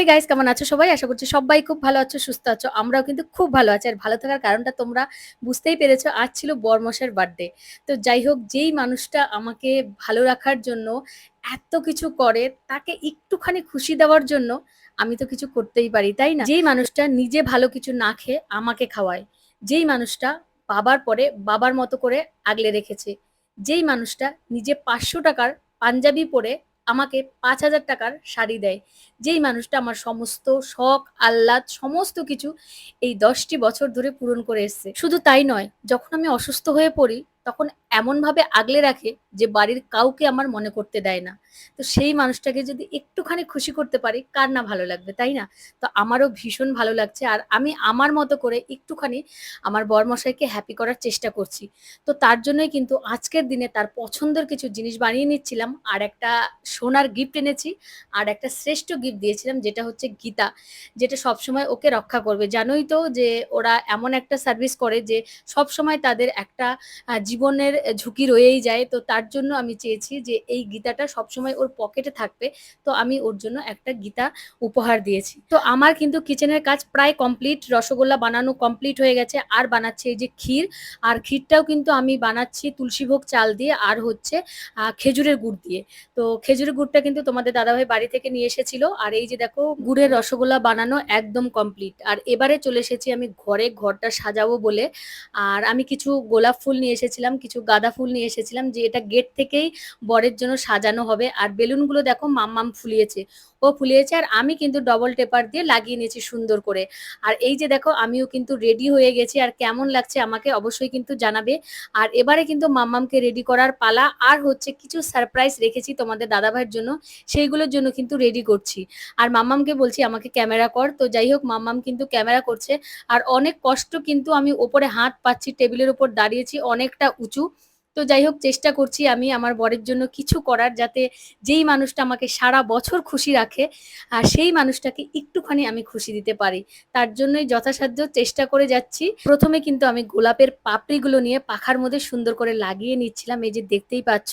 Hey guys কেমন আছো সবাই? আশা করছি সবাই খুব ভালো আছো, সুস্থ আছো, আমরাও কিন্তু খুব ভালো আছি। আর ভালো থাকার কারণটা তোমরা বুঝতেই পেরেছ, আজ ছিল বরমশের বার্থডে তো যাই হোক, যেই মানুষটা আমাকে ভালো রাখার জন্য এত কিছু করে, তাকে একটুখানি খুশি দেওয়ার জন্য আমি তো কিছু করতেই পারি, তাই না? যেই মানুষটা নিজে ভালো কিছু না খেয়ে আমাকে খাওয়ায়, যেই মানুষটা বাবার পরে বাবার মতো করে আগলে রেখেছে, যেই মানুষটা নিজে পাঁচশো টাকার পাঞ্জাবি পরে আমাকে পাঁচ হাজার টাকার শাড়ি দেয়। যেই মানুষটা আমার সমস্ত শখ, আহ্লাদ, সমস্ত কিছু এই দশটি বছর ধরে পূরণ করে এসছে। শুধু তাই নয়, যখন আমি অসুস্থ হয়ে পড়ি তখন এমনভাবে আগলে রাখে যে বাড়ির কাউকে আমার মনে করতে দেয় না। তো সেই মানুষটাকে যদি একটুখানি খুশি করতে পারি কার না ভালো লাগবে তাই না? তো আমারও ভীষণ ভালো লাগছে আর আমি আমার মতো করে একটুখানি আমার বরমশাইকে হ্যাপি করার চেষ্টা করছি। তো তার জন্যই কিন্তু আজকের দিনে তার পছন্দের কিছু জিনিস বানিয়ে নিচ্ছিলাম আর একটা সোনার গিফট এনেছি আর একটা শ্রেষ্ঠ গিফট দিয়েছিলাম যেটা হচ্ছে গীতা যেটা সবসময় ওকে রক্ষা করবে। জানোই তো যে ওরা এমন একটা সার্ভিস করে যে সব সময় তাদের একটা আহ, জীবনের ঝুঁকি রয়েই যায়, তো তার জন্য আমি চেয়েছি যে এই গীতাটা সবসময় ওর পকেটে থাকবে, তো আমি ওর জন্য একটা গীতা উপহার দিয়েছি। তো আমার কিন্তু কিচেনের কাজ প্রায় কমপ্লিট রসগোল্লা বানানো কমপ্লিট হয়ে গেছে, আর বানাচ্ছে এই যে ক্ষীর, আর ক্ষীরটাও কিন্তু আমি বানাচ্ছি তুলসীভোগ চাল দিয়ে, আর হচ্ছে খেজুরের গুড় দিয়ে। তো খেজুরের গুড়টা কিন্তু তোমাদের দাদাভাই বাড়ি থেকে নিয়ে এসেছিল, আর এই যে দেখো, গুড়ের রসগোল্লা বানানো একদম কমপ্লিট আর এবারে চলে এসেছি আমি ঘরে, ঘরটা সাজাবো বলে, আর আমি কিছু গোলাপ ফুল নিয়ে এসেছিলাম কিছু গাঁদা ফুল নিয়ে এসেছিলাম যে এটা গেট থেকেই বরের জন্য সাজানো হবে। আর বেলুনগুলো দেখো মাম মাম ফুলিয়েছে। ও ফুলিয়েছে আর আমি কিন্তু ডবল টেপার দিয়ে লাগিয়ে নিয়েছি সুন্দর করে। আর এই যে দেখো, আমিও কিন্তু রেডি হয়ে গেছি আর কেমন লাগছে আমাকে অবশ্যই কিন্তু জানাবে। আর এবারে কিন্তু মাম্মামকে রেডি করার পালা আর হচ্ছে কিছু সারপ্রাইজ রেখেছি তোমাদের দাদাভাইয়ের জন্য, সেইগুলোর জন্য কিন্তু রেডি করছি। আর মাম্মামকে বলছি, আমাকে ক্যামেরা কর। তো যাই হোক, মাম্মাম কিন্তু ক্যামেরা করছে। আর অনেক কষ্ট কিন্তু আমি ওপরে হাত পাচ্ছি, টেবিলের উপর দাঁড়িয়েছি, অনেকটা উঁচু। তো যাই হোক, চেষ্টা করছি আমি আমার বরের জন্য কিছু করার যাতে যেই মানুষটা আমাকে সারা বছর খুশি রাখে, আর সেই মানুষটাকে একটুখানি আমি খুশি দিতে পারি। তার জন্যই যথাসাধ্য চেষ্টা করে যাচ্ছি। প্রথমে কিন্তু আমি গোলাপের পাপড়িগুলো নিয়ে পাখার মধ্যে সুন্দর করে লাগিয়ে নিচ্ছিলাম, এই যে দেখতেই পাচ্ছ।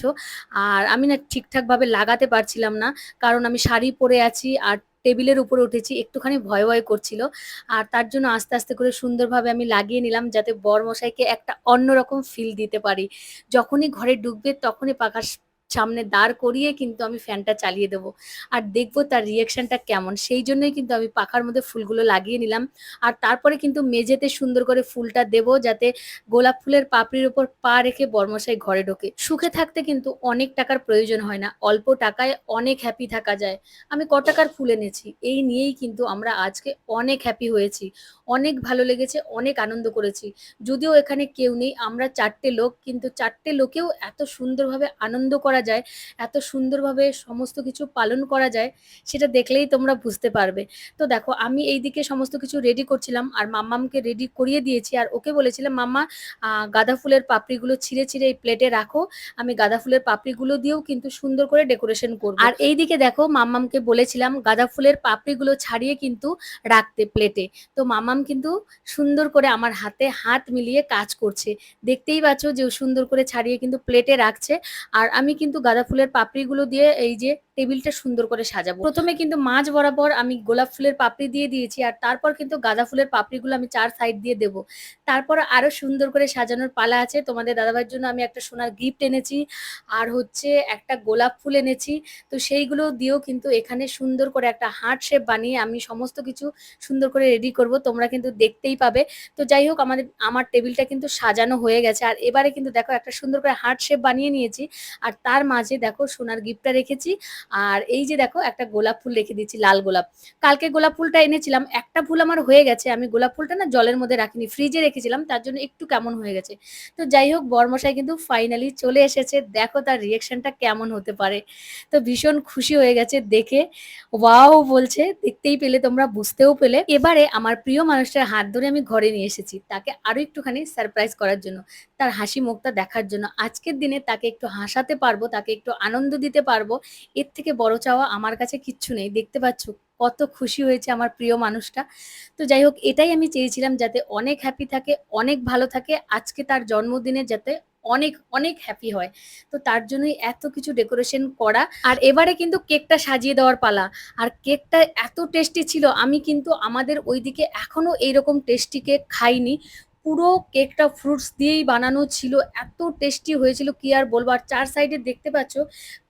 আর আমি না ঠিকঠাকভাবে লাগাতে পারছিলাম না, কারণ আমি শাড়ি পরে আছি, আর টেবিলের উপর উঠেছি, একটুখানি ভয় ভয় করছিল। আর তার জন্য আস্তে আস্তে করে সুন্দরভাবে আমি লাগিয়ে নিলাম যাতে বর মশাইকে একটা অন্যরকম ফিল দিতে পারি। যখনই ঘরে ঢুকবে তখনই পাখার সামনে দাঁড় করিয়ে কিন্তু আমি ফ্যানটা চালিয়ে দেবো। আর দেখব তার রিয়েকশনটা কেমন। সেই জন্যই কিন্তু আমি পাখার মধ্যে ফুলগুলো লাগিয়ে নিলাম। আর তারপরে কিন্তু মেঝেতে সুন্দর করে ফুলটা দেবো যাতে গোলাপ ফুলের পাপড়ির উপর পা রেখে বর্মশাই ঘরে ঢোকে। সুখে থাকতে কিন্তু অনেক টাকার প্রয়োজন হয় না। অল্প টাকায় অনেক হ্যাপি থাকা যায়। আমি ক টাকার ফুল এনেছি? এই নিয়েই কিন্তু আমরা আজকে অনেক হ্যাপি হয়েছি। অনেক ভালো লেগেছে, অনেক আনন্দ করেছি। যদিও এখানে কেউ নেই। আমরা চারটে লোক, কিন্তু চারটে লোকেও এত সুন্দরভাবে আনন্দ করা যায়, এত সুন্দরভাবে সমস্ত কিছু পালন করা যায়, সেটা দেখলেই তোমরা বুঝতে পারবে। তো দেখো, আমি এইদিকে সমস্ত কিছু রেডি করছিলাম আর মাম্মামকে রেডি করিয়ে দিয়েছি আর ওকে বলেছিলাম, মাম্মা গাঁদা ফুলের পাপড়িগুলো ছিঁড়ে ছিঁড়ে এই প্লেটে রাখো, আমি গাঁদা ফুলের পাপড়িগুলো দিয়েও কিন্তু সুন্দর করে ডেকোরেশন করব। আর এইদিকে দেখো, মাম্মামকে বলেছিলাম, গাঁদা ফুলের পাপড়িগুলো ছাড়িয়ে কিন্তু রাখতে প্লেটে তো মাম্মাম কিন্তু সুন্দর করে আমার হাতে হাত মিলিয়ে কাজ করছে। দেখতেই পাচ্ছ যে সুন্দর করে ছাড়িয়ে কিন্তু প্লেটে রাখছে। আর আমি কিন্তু গাঁদা ফুলের পাপড়িগুলো দিয়ে এই যে টেবিলটা সুন্দর করে সাজাবো। প্রথমে কিন্তু মাঝ বরাবর আমি গোলাপ ফুলের পাপড়ি দিয়ে দিয়েছি আর তারপর কিন্তু গাঁদা ফুলের পাপড়িগুলো আমি চার সাইড দিয়ে দেবো। তারপর আরও সুন্দর করে সাজানোর পালা আছে। তোমাদের দাদাভাইয়ের জন্য আমি একটা সোনার গিফট এনেছি আর হচ্ছে একটা গোলাপ ফুল এনেছি। তো সেইগুলো দিয়েও কিন্তু এখানে সুন্দর করে একটা হার্ট শেপ বানিয়ে আমি সমস্ত কিছু সুন্দর করে রেডি করব। তোমরা কিন্তু দেখতেই পাবে। তো যাই হোক, আমাদের, আমার টেবিলটা কিন্তু সাজানো হয়ে গেছে। আর এবারে কিন্তু দেখো একটা সুন্দর করে হার্ট শেপ বানিয়ে নিয়েছি। আর তার মাঝে দেখো সোনার গিফটটা রেখেছি। আর এই যে দেখো, একটা গোলাপ ফুল রেখে দিয়েছি, লাল গোলাপ। কালকে গোলাপ ফুলটা এনেছিলাম, একটা ফুল আমার হয়ে গেছে, আমি গোলাপ ফুলটা না জলের মধ্যে রাখিনি, ফ্রিজে রেখেছিলাম, তার জন্য একটু কেমন হয়ে গেছে। তো যাই হোক, বর্মশাই কিন্তু ফাইনালি চলে এসেছে, দেখো তার রিয়েকশনটা কেমন হতে পারে। তো ভীষণ খুশি হয়ে গেছে দেখে ওয়াও বলছে, দেখতেই পেলে তোমরা, বুঝতেও পেলে। এবারে আমার প্রিয় মানুষটার হাত ধরে আমি ঘরে নিয়ে এসেছি, তাকে আরও একটুখানি সারপ্রাইজ করার জন্য, তার হাসি মুখটা দেখার জন্য। আজকের দিনে তাকে একটু হাসাতে পারব, তাকে একটু আনন্দ দিতে পারব, এর থেকে বড় চাওয়া আমার কাছে কিচ্ছু নেই। দেখতে পাচ্ছ কত খুশি হয়েছে আমার প্রিয় মানুষটা। তো যাই হোক, এটাই আমি চেয়েছিলাম যাতে অনেক হ্যাপি থাকে, অনেক ভালো থাকে, আজকে তার জন্মদিনে যাতে অনেক অনেক হ্যাপি হয়। তো তার জন্যই এত কিছু ডেকোরেশন করা। আর এবারে কিন্তু কেকটা সাজিয়ে দেওয়ার পালা। আর কেকটা এত টেস্টি ছিল, আমি কিন্তু আমাদের ওইদিকে এখনও এইরকম টেস্টি কেক খাইনি। পুরো কেকটা ফ্রুটস দিয়েই বানানো ছিল, এত টেস্টি হয়েছিল, কি আর বলব? আর চার সাইডে দেখতে পাচ্ছ,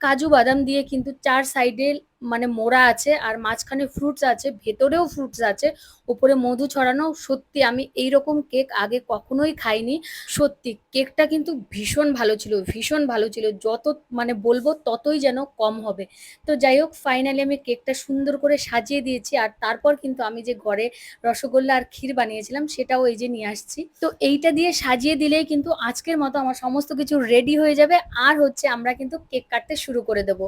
কাজু বাদাম দিয়ে কিন্তু চার সাইডে মানে মোড়া আছে আর মাঝখানে ফ্রুটস আছে, ভেতরেও ফ্রুটস আছে, উপরে মধু ছড়ানো সত্যি আমি এই রকম কেক আগে কখনোই খাইনি, সত্যি কেকটা কিন্তু ভীষণ ভালো ছিল, ভীষণ ভালো ছিল, যত মানে বলব ততই যেন কম হবে। তো যাই হোক ফাইনালি আমি কেকটা সুন্দর করে সাজিয়ে দিয়েছি আর তারপর কিন্তু আমি যে ঘরে রসগোল্লা আর ক্ষীর বানিয়েছিলাম সেটাও এই যে নিয়ে আসছি। তো এইটা দিয়ে সাজিয়ে দিলেই কিন্তু আজকের মতো আমার সমস্ত কিছু রেডি হয়ে যাবে, আর হচ্ছে আমরা কিন্তু কেক কাটতে শুরু করে দেবো।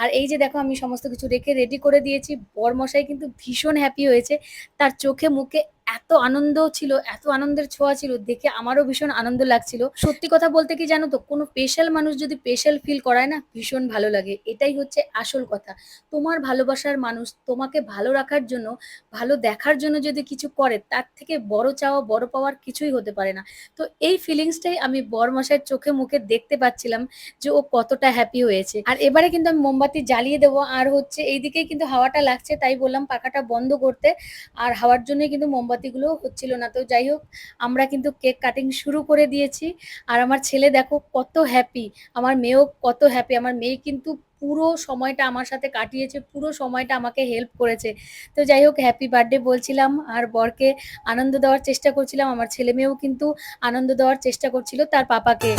আর এই যে দেখো আমি সমস্ত কিছু রেখে রেডি করে দিয়েছি। বরমশাই কিন্তু ভীষণ হ্যাপি হয়েছে। তার চোখে মুখে এত আনন্দ ছিল, এত আনন্দের ছোঁয়া ছিল, দেখে আমারও ভীষণ আনন্দ লাগছিল। সত্যি কথা বলতে কি জানো তো, কোনো স্পেশাল মানুষ যদি স্পেশাল ফিল করায় না, ভীষণ ভালো লাগে। এটাই হচ্ছে আসল কথা। তোমার ভালোবাসার মানুষ তোমাকে ভালো রাখার জন্য, ভালো দেখার জন্য যদি কিছু করে, তার থেকে বড় চাওয়া, বড় পাওয়ার কিছুই হতে পারে না। তো এই ফিলিংসটাই আমি বরমশাইয়ের চোখে মুখে দেখতে পাচ্ছিলাম যে ও কতটা হ্যাপি হয়েছে। আর এবারে কিন্তু আমি মোমবাতি জ্বালিয়ে দেবো, আর হচ্ছে এইদিকেই কিন্তু হাওয়াটা লাগছে, তাই বললাম পাখাটা বন্ধ করতে। আর হাওয়ার জন্যই কিন্তু মোমবাতিগুলো হচ্ছিল না। তো যাই হোক, আমরা কিন্তু কেক কাটিং শুরু করে দিয়েছি। আর আমার ছেলে দেখো কত হ্যাপি আমার মেয়েও কত হ্যাপি আমার মেয়ে কিন্তু পুরো সময়টা আমার সাথে কাটিয়েছে, পুরো সময়টা আমাকে হেল্প করেছে। তো যাই হোক হ্যাপি বার্থডে বলছিলাম আর বরকে আনন্দ দেওয়ার চেষ্টা করছিলাম, আমার ছেলে মেয়েও কিন্তু আনন্দ দেওয়ার চেষ্টা করছিল তার পাপাকে।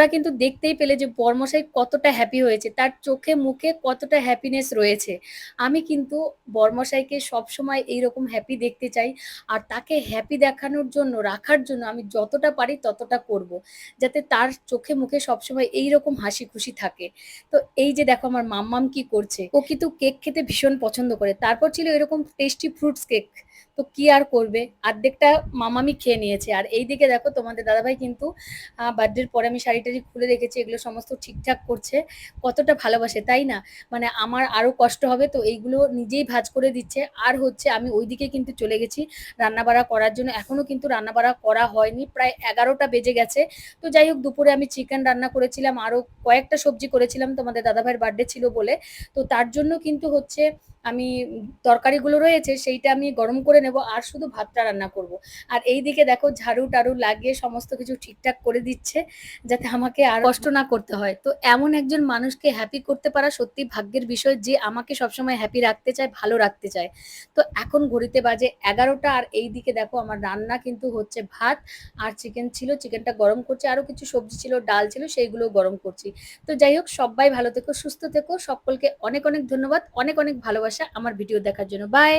তোমরা কিন্তু দেখতেই পেলে যে বর্মশাই কতটা হ্যাপি হয়েছে, তার চোখে মুখে কতটা হ্যাপিনেস রয়েছে। আমি কিন্তু বর্মশাইকে সবসময় এইরকম হ্যাপি দেখতে চাই আর তাকে হ্যাপি দেখানোর জন্য, রাখার জন্য আমি যতটা পারি ততটা করব, যাতে তার চোখে মুখে সবসময় এইরকম হাসি খুশি থাকে। তো এই যে দেখো আমার মাম্মাম কি করছে, ও কিন্তু কেক খেতে ভীষণ পছন্দ করে, তারপর ছিল এরকম টেস্টি ফ্রুটস কেক তো কি আর করবে? অর্ধেকটা মামামি খেয়ে নিয়েছে। আর এইদিকে দেখো তোমাদের দাদাভাই কিন্তু বার্থডের পরে আমি শাড়ি টাড়ি খুলে রেখেছি এগুলো সমস্ত ঠিকঠাক করছে। কতটা ভালোবাসে, তাই না? মানে আমার আরও কষ্ট হবে, তো এইগুলো নিজেই ভাজ করে দিচ্ছে। আর হচ্ছে আমি ওইদিকে কিন্তু চলে গেছি রান্নাবাড়া করার জন্য। এখনও কিন্তু রান্নাবাড়া করা হয়নি, প্রায় এগারোটা বেজে গেছে। তো যাই হোক, দুপুরে আমি চিকেন রান্না করেছিলাম, আরও কয়েকটা সবজি করেছিলাম তোমাদের দাদাভাইয়ের বার্থডে ছিল বলে। তো তার জন্য কিন্তু হচ্ছে আমি তরকারিগুলো রয়েছে সেইটা আমি গরম করে নেব আর শুধু ভাতটা রান্না করব। আর এই দিকে দেখো ঝাড়ু টাড়ু লাগিয়ে সমস্ত কিছু ঠিকঠাক করে দিচ্ছে যাতে আমাকে আর কষ্ট না করতে হয়। তো এমন একজন মানুষকে হ্যাপি করতে পারা সত্যি ভাগ্যের বিষয় যে আমাকে সবসময় হ্যাপি রাখতে চায়, ভালো রাখতে চায়। তো এখন ঘড়িতে বাজে এগারোটা আর এই দিকে দেখো আমার রান্না কিন্তু হচ্ছে ভাত আর চিকেন ছিল চিকেনটা গরম করছে, আরও কিছু সবজি ছিল, ডাল ছিল, সেইগুলো গরম করছি। তো যাই হোক সবাই ভালো থেকো, সুস্থ থেকো, সকলকে অনেক অনেক ধন্যবাদ, অনেক অনেক ভালোবাসা আমার ভিডিও দেখার জন্য। বাই